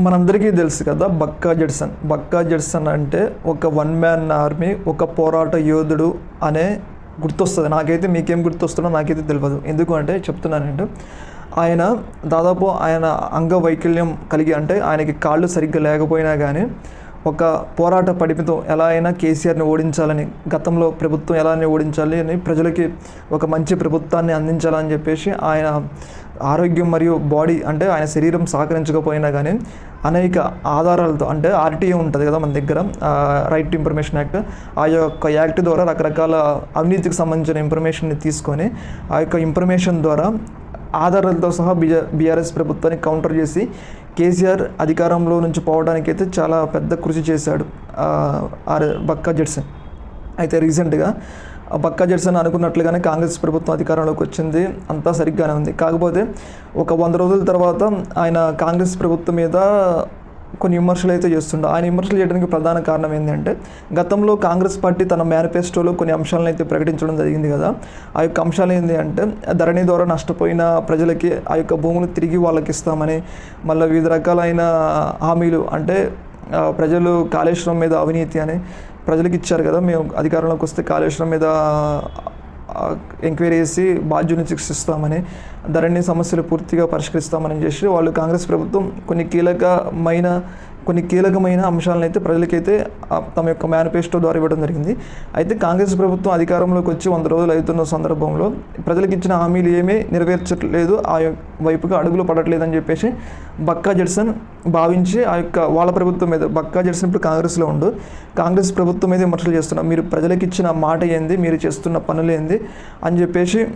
మనందరికీ తెలుసు కదా బక్కా జడ్సన్. బక్కా జడ్సన్ అంటే ఒక వన్ మ్యాన్ ఆర్మీ ఒక పోరాట యోధుడు అనే గుర్తొస్తుంది. నాకైతే మీకేం గుర్తొస్తుందో నాకైతే తెలియదు ఎందుకు అంటే చెప్తున్నానంటే ఆయన దాదాపు ఆయన అంగవైకల్యం కలిగి అంటే ఆయనకి కాళ్ళు సరిగ్గా లేకపోయినా కానీ ఒక పోరాట పడిపితో ఎలా అయినా కేసీఆర్ని ఓడించాలని గతంలో ప్రభుత్వం ఎలా ఓడించాలి అని ప్రజలకి ఒక మంచి ప్రభుత్వాన్ని అందించాలని చెప్పేసి ఆయన ఆరోగ్యం మరియు బాడీ అంటే ఆయన శరీరం సహకరించకపోయినా కానీ అనేక ఆధారాలతో అంటే ఆర్టీఏ ఉంటుంది కదా మన దగ్గర రైట్ టు ఇన్ఫర్మేషన్ యాక్ట్. ఆ యొక్క యాక్ట్ ద్వారా రకరకాల అవినీతికి సంబంధించిన ఇన్ఫర్మేషన్ని తీసుకొని ఆ యొక్క ఇన్ఫర్మేషన్ ద్వారా ఆధారాలతో సహా బిజ బీఆర్ఎస్ ప్రభుత్వాన్ని కౌంటర్ చేసి కేసీఆర్ అధికారంలో నుంచి పోవడానికి అయితే చాలా పెద్ద కృషి చేశాడు ఆర్ బక్కా జడ్సన్ అయితే రీసెంట్గా ఆ బక్కా జడ్సన్ అనుకున్నట్లుగానే కాంగ్రెస్ ప్రభుత్వం అధికారంలోకి వచ్చింది. అంతా సరిగ్గానే ఉంది. కాకపోతే ఒక వంద రోజుల తర్వాత ఆయన కాంగ్రెస్ ప్రభుత్వం మీద కొన్ని విమర్శలు అయితే చేస్తుండే. ఆయన విమర్శలు చేయడానికి ప్రధాన కారణం ఏంటంటే గతంలో కాంగ్రెస్ పార్టీ తన మేనిఫెస్టోలో కొన్ని అంశాలను అయితే ప్రకటించడం జరిగింది కదా. ఆ యొక్క అంశాలు ఏంటి అంటే ధరణి ద్వారా నష్టపోయిన ప్రజలకి ఆ యొక్క భూములు తిరిగి వాళ్ళకి ఇస్తామని మళ్ళీ వివిధ రకాలైన హామీలు అంటే ప్రజలు కాళేశ్వరం మీద అవినీతి అని ప్రజలకు ఇచ్చారు కదా మేము అధికారంలోకి వస్తే కాళేశ్వరం మీద ఎంక్వైరీ చేసి బాధ్యుని శిక్షిస్తామని ధరణి సమస్యలు పూర్తిగా పరిష్కరిస్తామని చేసి వాళ్ళు కాంగ్రెస్ ప్రభుత్వం కొన్ని కీలకమైన కొన్ని కీలకమైన అంశాలను అయితే ప్రజలకైతే తమ యొక్క మేనిఫెస్టో ద్వారా ఇవ్వడం జరిగింది. అయితే కాంగ్రెస్ ప్రభుత్వం అధికారంలోకి వచ్చి వంద రోజులు అవుతున్న సందర్భంలో ప్రజలకు ఇచ్చిన హామీలు ఏమీ నెరవేర్చట్లేదు. ఆ యొక్క వైపుగా అడుగులు పడట్లేదని చెప్పేసి బక్కా జడ్సన్ భావించి ఆ యొక్క వాళ్ళ ప్రభుత్వం మీద బక్కా జడ్సన్ ఇప్పుడు కాంగ్రెస్లో ఉండు. కాంగ్రెస్ ప్రభుత్వం మీద విమర్శలు చేస్తున్నారు మీరు ప్రజలకు ఇచ్చిన మాట ఏంది? మీరు చేస్తున్న పనులు ఏంది? అని చెప్పేసి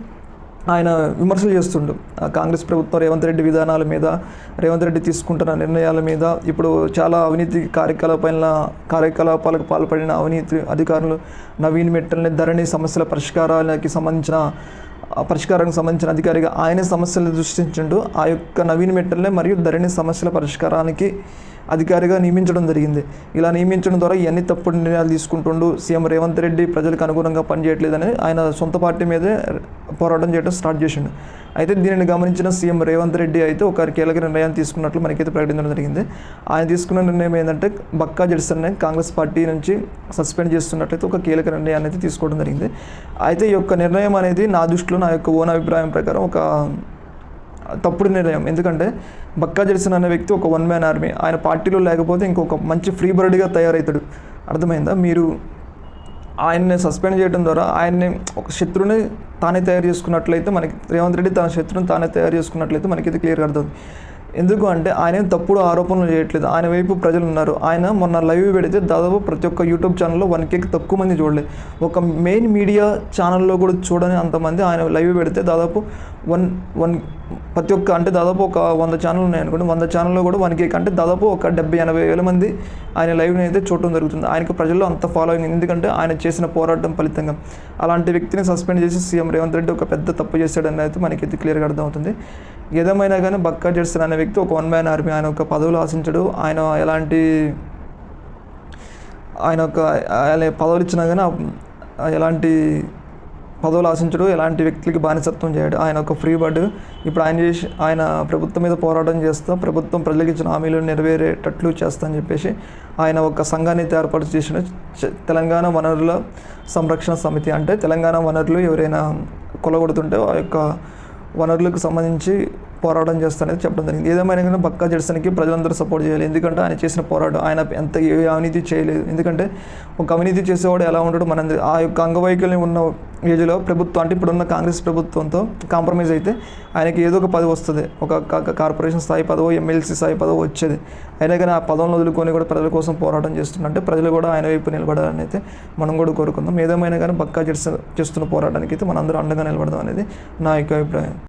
ఆయన విమర్శలు చేస్తుండు. ఆ కాంగ్రెస్ ప్రభుత్వం రేవంత్ రెడ్డి విధానాల మీద రేవంత్ రెడ్డి తీసుకుంటున్న నిర్ణయాల మీద ఇప్పుడు చాలా అవినీతి కార్యకలాపాల కార్యకలాపాలకు పాల్పడిన అవినీతి అధికారులు నవీన్ మెట్టల్ని ధరణి సమస్యల పరిష్కారాలకి సంబంధించిన పరిష్కారానికి సంబంధించిన అధికారిగా ఆయనే సమస్యలు సృష్టించిండు ఆ యొక్క నవీన్ మెట్టల్నే మరియు ధరణి సమస్యల పరిష్కారానికి అధికారిగా నియమించడం జరిగింది. ఇలా నియమించడం ద్వారా ఇవన్నీ తప్పుడు నిర్ణయాలు తీసుకుంటుండు సీఎం రేవంత్ రెడ్డి ప్రజలకు అనుగుణంగా పనిచేయట్లేదని ఆయన సొంత పార్టీ మీదే పోరాటం చేయడం స్టార్ట్ చేసిండు. అయితే దీనిని గమనించిన సీఎం రేవంత్ రెడ్డి అయితే ఒక కీలక నిర్ణయం తీసుకున్నట్లు మనకైతే ప్రకటించడం జరిగింది. ఆయన తీసుకున్న నిర్ణయం ఏంటంటే బక్కా జడ్సన్ని కాంగ్రెస్ పార్టీ నుంచి సస్పెండ్ చేస్తున్నట్లయితే ఒక కీలక నిర్ణయాన్ని అయితే తీసుకోవడం జరిగింది. అయితే ఈ యొక్క నిర్ణయం అనేది నా దృష్టిలో నా యొక్క ఓన్ అభిప్రాయం ప్రకారం ఒక తప్పుడు నిర్ణయం. ఎందుకంటే బక్కా జడ్సన్ అనే వ్యక్తి ఒక వన్ మ్యాన్ ఆర్మీ. ఆయన పార్టీలో లేకపోతే ఇంకొక మంచి ఫ్రీ బర్డ్గా తయారవుతాడు అర్థమైందా? మీరు ఆయన్ని సస్పెండ్ చేయడం ద్వారా ఆయన్ని ఒక శత్రువుని తానే తయారు చేసుకున్నట్లయితే మనకి రేవంత్ రెడ్డి తన శత్రువుని తానే తయారు చేసుకున్నట్లయితే మనకి క్లియర్గా అర్థం. ఎందుకు అంటే ఆయన తప్పుడు ఆరోపణలు చేయట్లేదు. ఆయన వైపు ప్రజలు ఉన్నారు. ఆయన మొన్న లైవ్ పెడితే దాదాపు ప్రతి ఒక్క యూట్యూబ్ ఛానల్లో వన్ కేక్ తక్కువ మంది చూడలేదు ఒక మెయిన్ మీడియా ఛానల్లో కూడా చూడని అంతమంది ఆయన లైవ్ పెడితే దాదాపు వన్ వన్ ప్రతి ఒక్క అంటే దాదాపు ఒక వంద ఛానల్ ఉన్నాయి అనుకోండి. వంద ఛానల్లో కూడా వన్ కేక్ అంటే దాదాపు ఒక డెబ్బై ఎనభై వేల మంది ఆయన లైవ్ని అయితే చూడటం జరుగుతుంది. ఆయనకు ప్రజల్లో అంత ఫాలోయింగ్ ఎందుకంటే ఆయన చేసిన పోరాటం ఫలితంగా. అలాంటి వ్యక్తిని సస్పెండ్ చేసి సీఎం రేవంత్ రెడ్డి ఒక పెద్ద తప్పు చేశాడని అయితే మనకైతే క్లియర్గా అర్థమవుతుంది. ఏదేమైనా కానీ బక్కా జడ్సన్ అనే వ్యక్తి ఒక వన్ మ్యాన్ ఆర్మీ ఆయన ఒక పదవులు ఆశించడు. ఆయన ఎలాంటి ఆయన ఒక ఆయన పదవులు ఇచ్చినా కానీ ఎలాంటి పదవులు ఆశించడు ఎలాంటి వ్యక్తులకి బానిసత్వం చేయడు. ఆయన ఒక ఫ్రీ బర్డ్ ఇప్పుడు ఆయన చేసి ఆయన ప్రభుత్వం మీద పోరాటం చేస్తూ ప్రభుత్వం ప్రజలకు ఇచ్చిన హామీలు నెరవేరేటట్లు చేస్తా అని చెప్పేసి ఆయన ఒక సంఘాన్ని ఏర్పాటు చేసిన తెలంగాణ వనరుల సంరక్షణ సమితి అంటే తెలంగాణ వనరులు ఎవరైనా కొలగొడుతుంటే ఆ యొక్క వనరులకు సంబంధించి పోరాటం చేస్తానని చెప్పడం జరిగింది. ఏదేమైనా కానీ బక్కా జడ్సన్కి ప్రజలందరూ సపోర్ట్ చేయాలి. ఎందుకంటే ఆయన చేసిన పోరాటం ఆయన ఎంత ఏ అవినీతి చేయలేదు. ఎందుకంటే ఒక అవినీతి చేసేవాడు ఎలా ఉంటాడో మన ఆ యొక్క అంగవైకల్యం ఉన్న ఏజ్లో ప్రభుత్వం అంటే ఇప్పుడున్న కాంగ్రెస్ ప్రభుత్వంతో కాంప్రమైజ్ అయితే ఆయనకి ఏదో ఒక పదవి వస్తుంది. ఒక కార్పొరేషన్ స్థాయి పదవో ఎమ్మెల్సీ స్థాయి పదవో వచ్చేది. అయినా కానీ ఆ పదవులను వదులుకొని కూడా ప్రజల కోసం పోరాటం చేస్తుందంటే ప్రజలు కూడా ఆయన వైపు నిలబడాలని అయితే మనం కూడా కోరుకుందాం. ఏదేమైనా కానీ బక్కా చేస్తున్న పోరాటానికి అయితే మనందరూ అండగా నిలబడదాం అనేది నా యొక్క అభిప్రాయం.